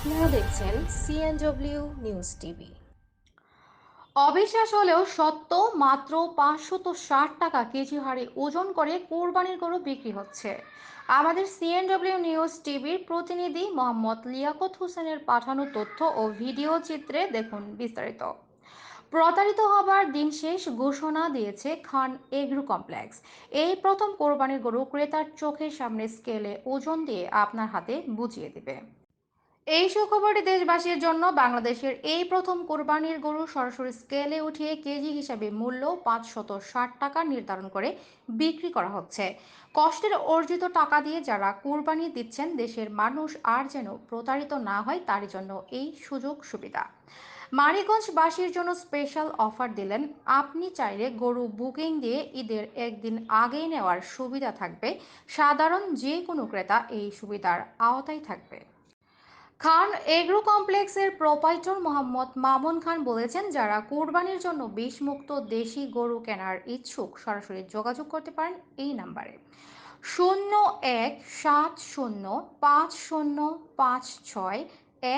আপনারা দেখছেন CNW news TV অবিশ্বাস হলেও সত্য, মাত্র পাঁচশত ষাট টাকা কেজি হারে ওজন করে কোরবানির গরু বিক্রি হচ্ছে। আমাদের সিএনডব্লিউ নিউজ টিভির প্রতিনিধি মোহাম্মদ লিয়াকত হোসেনের পাঠানো তথ্য ও ভিডিও চিত্রে দেখুন বিস্তারিত। প্রতারিত হবার দিন শেষ ঘোষণা দিয়েছে খান এগ্রো কমপ্লেক্স। এই প্রথম কোরবানির গরু ক্রেতার চোখের সামনে স্কেলে ওজন দিয়ে আপনার হাতে বুঝিয়ে দিবে। এই সুখবরটি দেশবাসীর জন্য বাংলাদেশের এই প্রথম কোরবানির গরু সরাসরি স্কেলে উঠিয়ে কেজি হিসাবে মূল্য পাঁচশত ষাট টাকা নির্ধারণ করে বিক্রি করা হচ্ছে। কষ্টের অর্জিত টাকা দিয়ে যারা কোরবানি দিচ্ছেন, দেশের মানুষ আর যেন প্রতারিত না হয়, তার জন্য এই সুযোগ সুবিধা। মানিকগঞ্জবাসীর জন্য স্পেশাল অফার দিলেন, আপনি চাইলে গরু বুকিং দিয়ে ঈদের একদিন আগেই নেওয়ার সুবিধা থাকবে। সাধারণ যে কোনো ক্রেতা এই সুবিধার আওতায় থাকবে। খান এগ্রো কমপ্লেক্সের প্রোপাইটর মোহাম্মদ মামুন খান বলেছেন, যারা কোরবানির জন্য বিষমুক্ত দেশি গরু কেনার ইচ্ছুক, সরাসরি যোগাযোগ করতে পারেন এই নাম্বারে। শূন্য এক সাত শূন্য পাঁচ শূন্য পাঁচ ছয়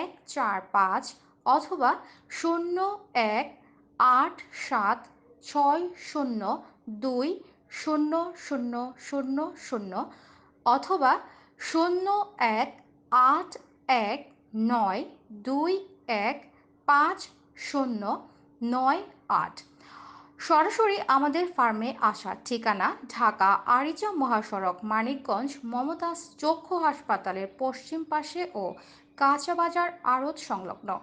এক চার পাঁচ অথবা শূন্য এক আট সাত ছয় শূন্য দুই শূন্য শূন্য শূন্য শূন্য অথবা শূন্য এক আট এক নয় দুই এক পাঁচ শূন্য নয় আট। সরাসরি আমাদের ফার্মে আসার ঠিকানা ঢাকা, আরিচা মহাসড়ক, মানিকগঞ্জ, মমতাজ চক্ষু হাসপাতালের পশ্চিম পাশে ও কাঁচাবাজার আড়ত সংলগ্ন।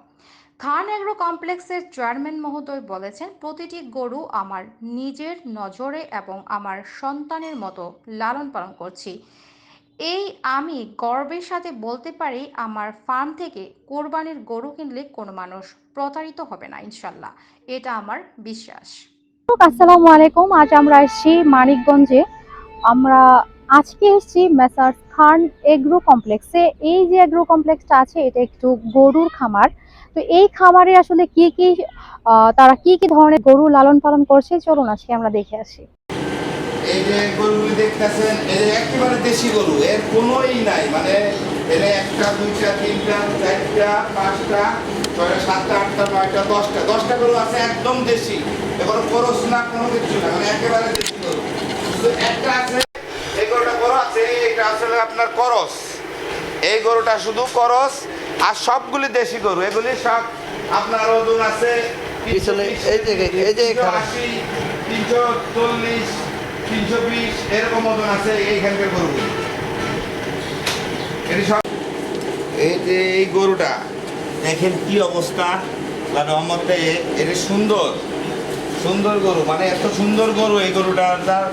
খান এগ্রো কমপ্লেক্সের চেয়ারম্যান মহোদয় বলেছেন, প্রতিটি গরু আমার নিজের নজরে এবং আমার সন্তানের মতো লালন পালন করছি। এই আমি গর্বের সাথে বলতে পারি আমার ফার্ম থেকে কোরবানির গরু কিনলে কোনো মানুষ প্রতারিত হবে না, ইনশাল্লাহ। এটা আমার বিশ্বাস। আসসালামু আলাইকুম। আজ আমরা এসেছি মানিকগঞ্জে। আমরা আজকে এসেছি মেসার খান এগ্রো কমপ্লেক্সে। এই যে এগ্রো কমপ্লেক্সটা আছে, এটা একটু গরুর খামার। তো এই খামারে আসলে কি কি তারা কি কি ধরনের গরু লালন পালন করছে? চলুন আজকে আমরা দেখে আসি। এই যে গরুগুলি দেখতেছেন এই যে একেবারে দেশি গরু এর কোনোই নাই মানে এর একটা দুইটা তিনটা চারটা পাঁচটা ছয়টা সাতটা আটটা নয়টা দশটা দশটা গরু আছে একদম দেশি এবার খরচ না কোনো কিছু না মানে একেবারে দেশি গরু। একটা আছে এই গরুটা বড় আছে এটা আসলে আপনার করস এই গরুটা শুধু করস আর সবগুলি দেশি গরু এগুলি সব আপনার ওজন আছে পিছনে এই যে এই যে তিনশো চল্লিশ তিনশো বিশ, এরকম ওজন আছে, এইখানকার গরুগুলি এটি সব এই যে এই গরুটা, দেখেন কি অবস্থা। রহমতে এটি সুন্দর। সুন্দর গরু মানে এত সুন্দর গরু এই গরুটা তার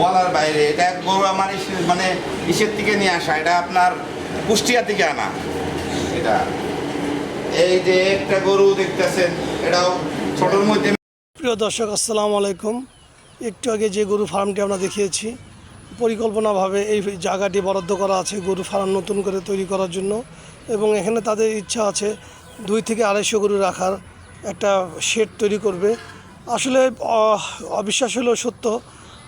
বলার বাইরে। এটা এক গরু আমার মানে ইসের থেকে নিয়ে আসা, এটা আপনার কুষ্টিয়া থেকে আনা। এটা। এই যে একটা গরু দেখতেছেন, এটাও ছোটোর মধ্যে প্রিয় দর্শক, আসসালামু আলাইকুম। একটু আগে যে গরু ফার্মটি আমরা দেখিয়েছি, পরিকল্পনাভাবে এই জায়গাটি বরাদ্দ করা আছে গরু ফার্ম নতুন করে তৈরি করার জন্য এবং এখানে তাদের ইচ্ছা আছে দুই থেকে আড়াইশো গরু রাখার একটা শেড তৈরি করবে। আসলে অবিশ্বাস হলেও সত্য,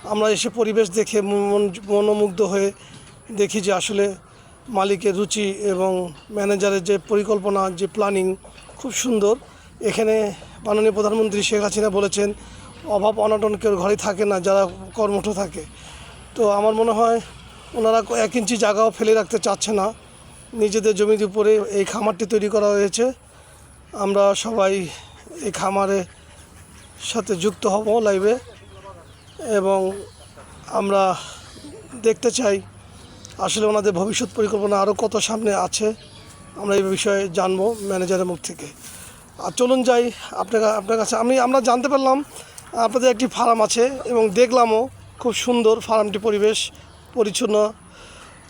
আমরা এসে পরিবেশ দেখে মন- মনোমুগ্ধ হয়ে দেখি যে আসলে মালিকের রুচি এবং ম্যানেজারের যে পরিকল্পনা, যে প্ল্যানিং খুব সুন্দর। এখানে মাননীয় প্রধানমন্ত্রী শেখ হাসিনা বলেছেন অভাব অনটন কেউ ঘরে থাকে না, যারা কর্মঠ থাকে। তো আমার মনে হয় ওনারা এক ইঞ্চি জায়গাও ফেলে রাখতে চাচ্ছে না। নিজেদের জমির উপরে এই খামারটি তৈরি করা হয়েছে। আমরা সবাই এই খামারে সাথে যুক্ত হব লাইভে এবং আমরা দেখতে চাই আসলে ওনাদের ভবিষ্যৎ পরিকল্পনা আরও কত সামনে আছে। আমরা এই বিষয়ে জানব ম্যানেজারের মুখ থেকে। আর চলুন যাই, আপনার আপনার কাছে আমি, আমরা জানতে পারলাম আপনাদের একটি ফার্ম আছে এবং দেখলামও খুব সুন্দর ফার্মটি পরিবেশ পরিচ্ছন্ন।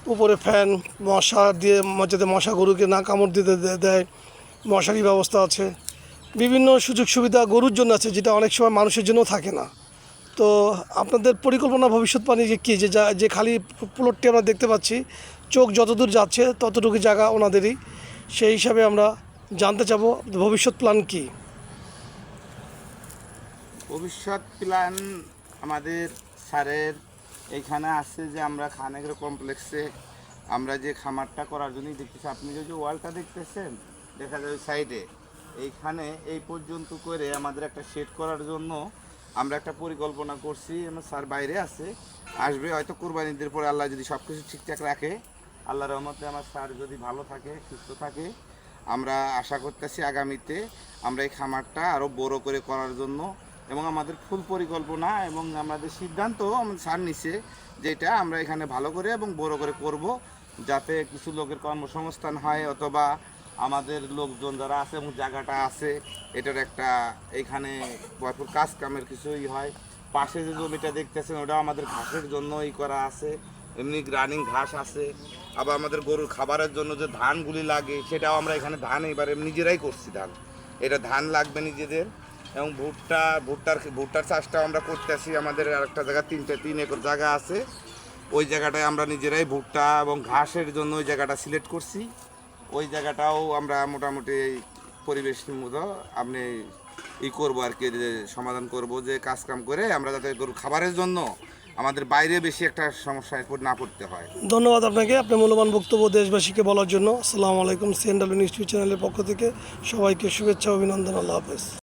উপরে ফ্যান, মশা দিয়ে যাতে মশা গরুকে না কামড় দিতে দেয়, মশারি ব্যবস্থা আছে। বিভিন্ন সুযোগ সুবিধা গরুর জন্য আছে, যেটা অনেক সময় মানুষের জন্য থাকে না। তো আপনাদের পরিকল্পনা ভবিষ্যৎবাণী যে কী, যে যা- যে খালি প্লটটি আমরা দেখতে পাচ্ছি, চোখ যতদূর যাচ্ছে ততটুকু জায়গা ওনাদেরই। সেই হিসাবে আমরা জানতে চাবো, ভবিষ্যৎ প্ল্যান কী? ভবিষ্যৎ প্ল্যান আমাদের স্যারের এইখানে আছে যে আমরা খানেগ্র কমপ্লেক্সে আমরা যে খামারটা করার জন্যই দেখতেছি। আপনি যে ওয়ালটা দেখতেছেন, দেখা যায় সাইডে এইখানে এই পর্যন্ত করে আমাদের একটা সেট করার জন্য আমরা একটা পরিকল্পনা করছি। আমার স্যার বাইরে আছে, আসবে, হয়তো কোরবানিদের পরে আল্লাহ যদি সব কিছু ঠিকঠাক রাখে, আল্লাহ রহমতে আমার স্যার যদি ভালো থাকে, সুস্থ থাকে, আমরা আশা করতেছি আগামীতে আমরা এই খামারটা আরও বড় করে করার জন্য এবং আমাদের ফুল পরিকল্পনা এবং আমাদের সিদ্ধান্ত আমাদের স্যার নিছে যেটা আমরা এখানে ভালো করে এবং বড় করে করব যাতে কিছু লোকের কর্মসংস্থান হয় অথবা আমাদের লোকজন যারা আছে এবং জায়গাটা আছে, এটার একটা এখানে ভরপুর কাজ কামের কিছুই হয়। পাশে যে জমিটা দেখতেছেন ওটা আমাদের ঘাসের জন্যই করা আছে। এমনি রানিং ঘাস আছে। আবার আমাদের গরুর খাবারের জন্য যে ধানগুলি লাগে, সেটাও আমরা এখানে ধান এবারে নিজেরাই করছি ধান। এটা ধান লাগবে নিজেদের। এবং ভুট্টা, ভুট্টার ভুট্টার চাষটাও আমরা করতেছি। আমাদের আরেকটা জায়গা, তিনটে, তিন একর জায়গা আছে। ওই জায়গাটায় আমরা নিজেরাই ভুট্টা এবং ঘাসের জন্য ওই জায়গাটা সিলেক্ট করছি। ওই জায়গাটাও আমরা মোটামুটি পরিবেশ মতো আপনি ই করব আর কি, যে সমাধান করব, যে কাজ কাম করে আমরা যাতে গরু খাবারের জন্য আমাদের বাইরে বেশি একটা সমস্যায় না পড়তে হয়। ধন্যবাদ আপনাকে। আপনার মূল্যবান বক্তব্য দেশবাসীকে বলার জন্য। আসসালামু আলাইকুম নিউজ টিভি চ্যানেলের পক্ষ থেকে সবাইকে শুভেচ্ছা, অভিনন্দন, আল্লাহ হাফেজ।